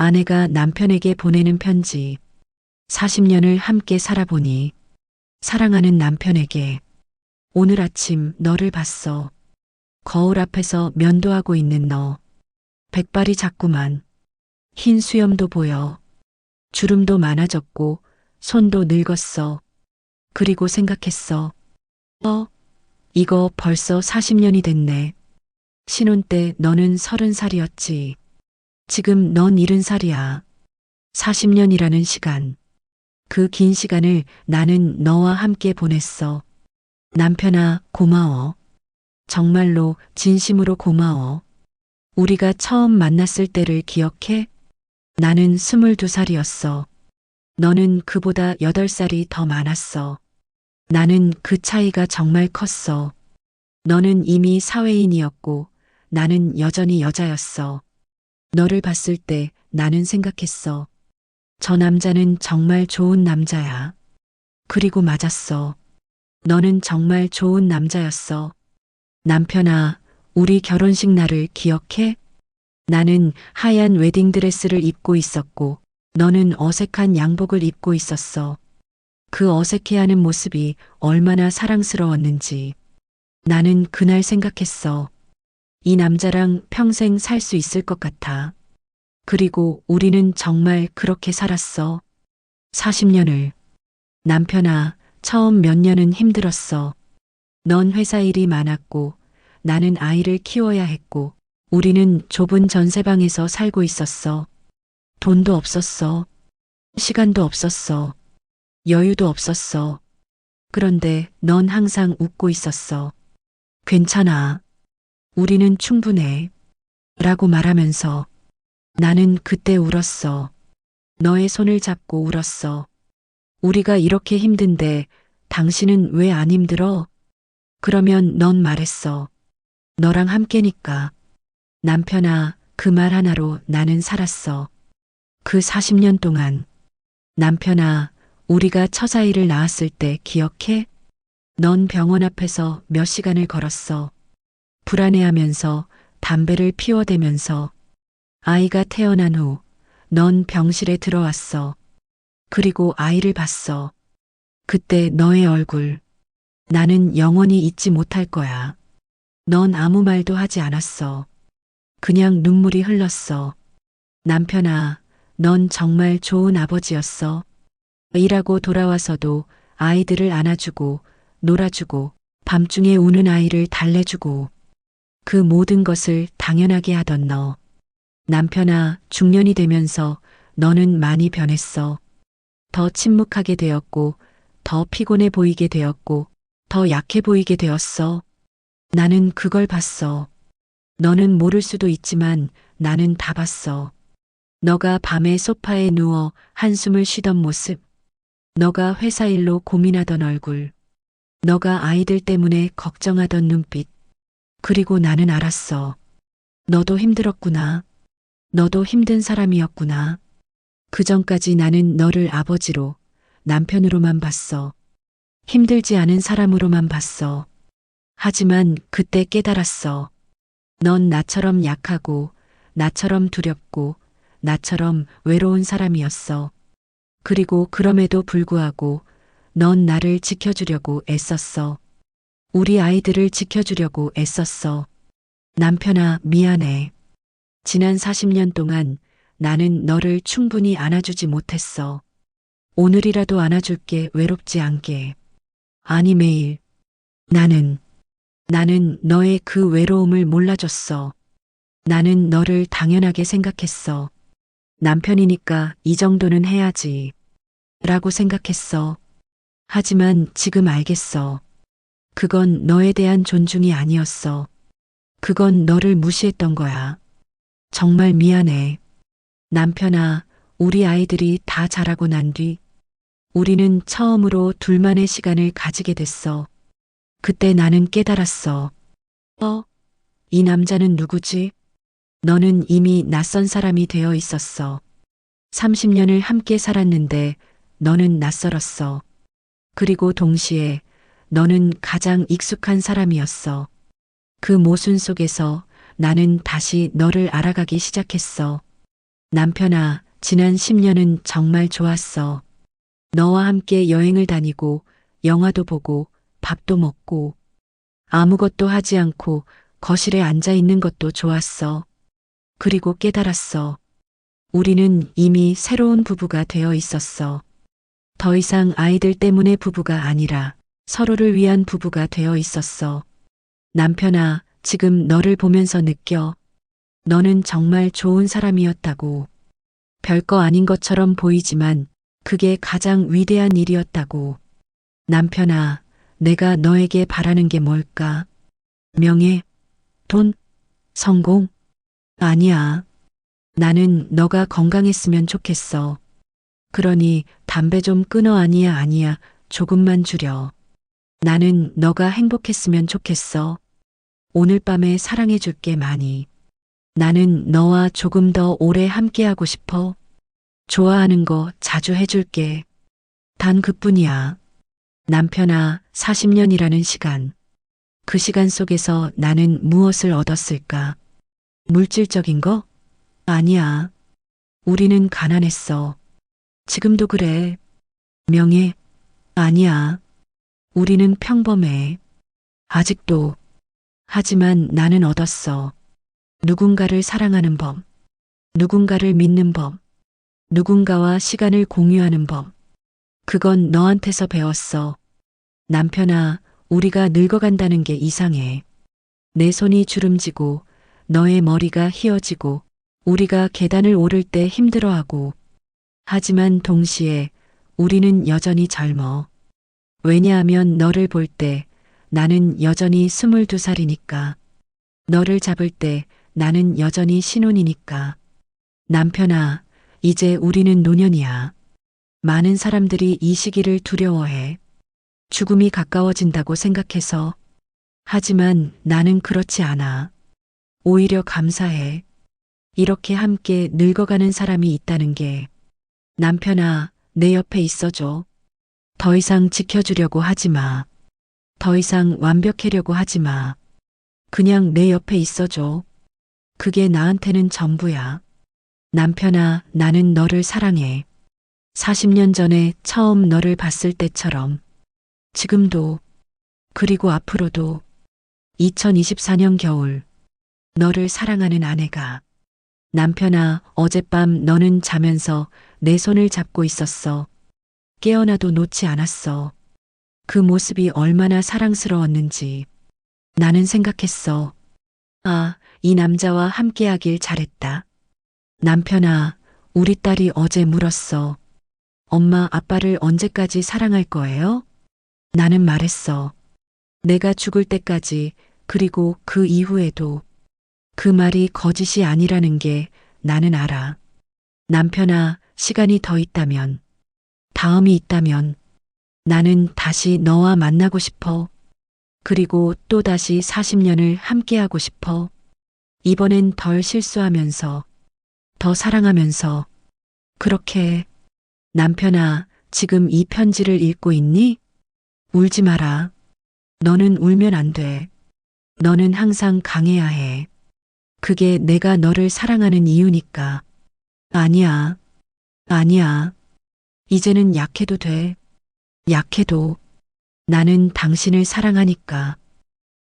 아내가 남편에게 보내는 편지. 40년을 함께 살아보니 사랑하는 남편에게 오늘 아침 너를 봤어. 거울 앞에서 면도하고 있는 너. 백발이 자꾸만 흰 수염도 보여. 주름도 많아졌고 손도 늙었어. 그리고 생각했어. 어, 이거 벌써 40년이 됐네. 신혼 때 너는 서른 살이었지. 지금 넌 일흔 살이야. 40년이라는 시간. 그 긴 시간을 나는 너와 함께 보냈어. 남편아, 고마워. 정말로 진심으로 고마워. 우리가 처음 만났을 때를 기억해? 나는 22살이었어. 너는 그보다 8살이 더 많았어. 나는 그 차이가 정말 컸어. 너는 이미 사회인이었고 나는 여전히 여자였어. 너를 봤을 때 나는 생각했어. 저 남자는 정말 좋은 남자야. 그리고 맞았어. 너는 정말 좋은 남자였어. 남편아, 우리 결혼식 날을 기억해? 나는 하얀 웨딩드레스를 입고 있었고, 너는 어색한 양복을 입고 있었어. 그 어색해하는 모습이 얼마나 사랑스러웠는지. 나는 그날 생각했어. 이 남자랑 평생 살 수 있을 것 같아. 그리고 우리는 정말 그렇게 살았어. 40년을. 남편아, 처음 몇 년은 힘들었어. 넌 회사 일이 많았고, 나는 아이를 키워야 했고, 우리는 좁은 전세방에서 살고 있었어. 돈도 없었어. 시간도 없었어. 여유도 없었어. 그런데 넌 항상 웃고 있었어. 괜찮아. 우리는 충분해. 라고 말하면서 나는 그때 울었어. 너의 손을 잡고 울었어. 우리가 이렇게 힘든데 당신은 왜 안 힘들어? 그러면 넌 말했어. 너랑 함께니까. 남편아, 그 말 하나로 나는 살았어. 그 40년 동안. 남편아, 우리가 처자일을 낳았을 때 기억해? 넌 병원 앞에서 몇 시간을 걸었어. 불안해하면서 담배를 피워대면서 아이가 태어난 후 넌 병실에 들어왔어. 그리고 아이를 봤어. 그때 너의 얼굴. 나는 영원히 잊지 못할 거야. 넌 아무 말도 하지 않았어. 그냥 눈물이 흘렀어. 남편아, 넌 정말 좋은 아버지였어. 일하고 돌아와서도 아이들을 안아주고, 놀아주고, 밤중에 우는 아이를 달래주고, 그 모든 것을 당연하게 하던 너. 남편아, 중년이 되면서 너는 많이 변했어. 더 침묵하게 되었고, 더 피곤해 보이게 되었고, 더 약해 보이게 되었어. 나는 그걸 봤어. 너는 모를 수도 있지만 나는 다 봤어. 너가 밤에 소파에 누워 한숨을 쉬던 모습. 너가 회사 일로 고민하던 얼굴. 너가 아이들 때문에 걱정하던 눈빛. 그리고 나는 알았어. 너도 힘들었구나. 너도 힘든 사람이었구나. 그 전까지 나는 너를 아버지로, 남편으로만 봤어. 힘들지 않은 사람으로만 봤어. 하지만 그때 깨달았어. 넌 나처럼 약하고, 나처럼 두렵고, 나처럼 외로운 사람이었어. 그리고 그럼에도 불구하고 넌 나를 지켜주려고 애썼어. 우리 아이들을 지켜주려고 애썼어. 남편아, 미안해. 지난 40년 동안 나는 너를 충분히 안아주지 못했어. 오늘이라도 안아줄게 외롭지 않게. 아니 매일. 나는, 나는 너의 그 외로움을 몰라줬어. 나는 너를 당연하게 생각했어. 남편이니까 이 정도는 해야지. 라고 생각했어. 하지만 지금 알겠어. 그건 너에 대한 존중이 아니었어. 그건 너를 무시했던 거야. 정말 미안해. 남편아, 우리 아이들이 다 자라고 난 뒤, 우리는 처음으로 둘만의 시간을 가지게 됐어. 그때 나는 깨달았어. 어? 이 남자는 누구지? 너는 이미 낯선 사람이 되어 있었어. 30년을 함께 살았는데 너는 낯설었어. 그리고 동시에 너는 가장 익숙한 사람이었어. 그 모순 속에서 나는 다시 너를 알아가기 시작했어. 남편아, 지난 10년은 정말 좋았어. 너와 함께 여행을 다니고, 영화도 보고, 밥도 먹고, 아무것도 하지 않고 거실에 앉아 있는 것도 좋았어. 그리고 깨달았어. 우리는 이미 새로운 부부가 되어 있었어. 더 이상 아이들 때문에 부부가 아니라 서로를 위한 부부가 되어 있었어. 남편아, 지금 너를 보면서 느껴. 너는 정말 좋은 사람이었다고. 별거 아닌 것처럼 보이지만 그게 가장 위대한 일이었다고. 남편아, 내가 너에게 바라는 게 뭘까? 명예? 돈? 성공? 아니야. 나는 너가 건강했으면 좋겠어. 그러니 담배 좀 끊어 아니야 아니야 조금만 줄여. 나는 너가 행복했으면 좋겠어. 오늘 밤에 사랑해 줄게 많이. 나는 너와 조금 더 오래 함께하고 싶어. 좋아하는 거 자주 해줄게. 단 그뿐이야. 남편아, 40년이라는 시간. 그 시간 속에서 나는 무엇을 얻었을까? 물질적인 거? 아니야. 우리는 가난했어. 지금도 그래. 명예? 아니야. 우리는 평범해. 아직도. 하지만 나는 얻었어. 누군가를 사랑하는 법. 누군가를 믿는 법. 누군가와 시간을 공유하는 법. 그건 너한테서 배웠어. 남편아, 우리가 늙어간다는 게 이상해. 내 손이 주름지고, 너의 머리가 휘어지고, 우리가 계단을 오를 때 힘들어하고, 하지만 동시에 우리는 여전히 젊어. 왜냐하면 너를 볼 때 나는 여전히 스물두 살이니까. 너를 잡을 때 나는 여전히 신혼이니까. 남편아, 이제 우리는 노년이야. 많은 사람들이 이 시기를 두려워해. 죽음이 가까워진다고 생각해서. 하지만 나는 그렇지 않아. 오히려 감사해. 이렇게 함께 늙어가는 사람이 있다는 게. 남편아, 내 옆에 있어줘. 더 이상 지켜주려고 하지 마. 더 이상 완벽하려고 하지 마. 그냥 내 옆에 있어줘. 그게 나한테는 전부야. 남편아, 나는 너를 사랑해. 40년 전에 처음 너를 봤을 때처럼. 지금도. 그리고 앞으로도. 2024년 겨울. 너를 사랑하는 아내가. 남편아, 어젯밤 너는 자면서 내 손을 잡고 있었어. 깨어나도 놓지 않았어. 그 모습이 얼마나 사랑스러웠는지. 나는 생각했어. 아, 이 남자와 함께하길 잘했다. 남편아, 우리 딸이 어제 물었어. 엄마 아빠를 언제까지 사랑할 거예요? 나는 말했어. 내가 죽을 때까지 그리고 그 이후에도 그 말이 거짓이 아니라는 게 나는 알아. 남편아, 시간이 더 있다면, 다음이 있다면, 나는 다시 너와 만나고 싶어. 그리고 또 다시 40년을 함께하고 싶어. 이번엔 덜 실수하면서, 더 사랑하면서, 그렇게, 남편아, 지금 이 편지를 읽고 있니? 울지 마라. 너는 울면 안 돼. 너는 항상 강해야 해. 그게 내가 너를 사랑하는 이유니까. 아니야. 아니야. 이제는 약해도 돼. 약해도 나는 당신을 사랑하니까.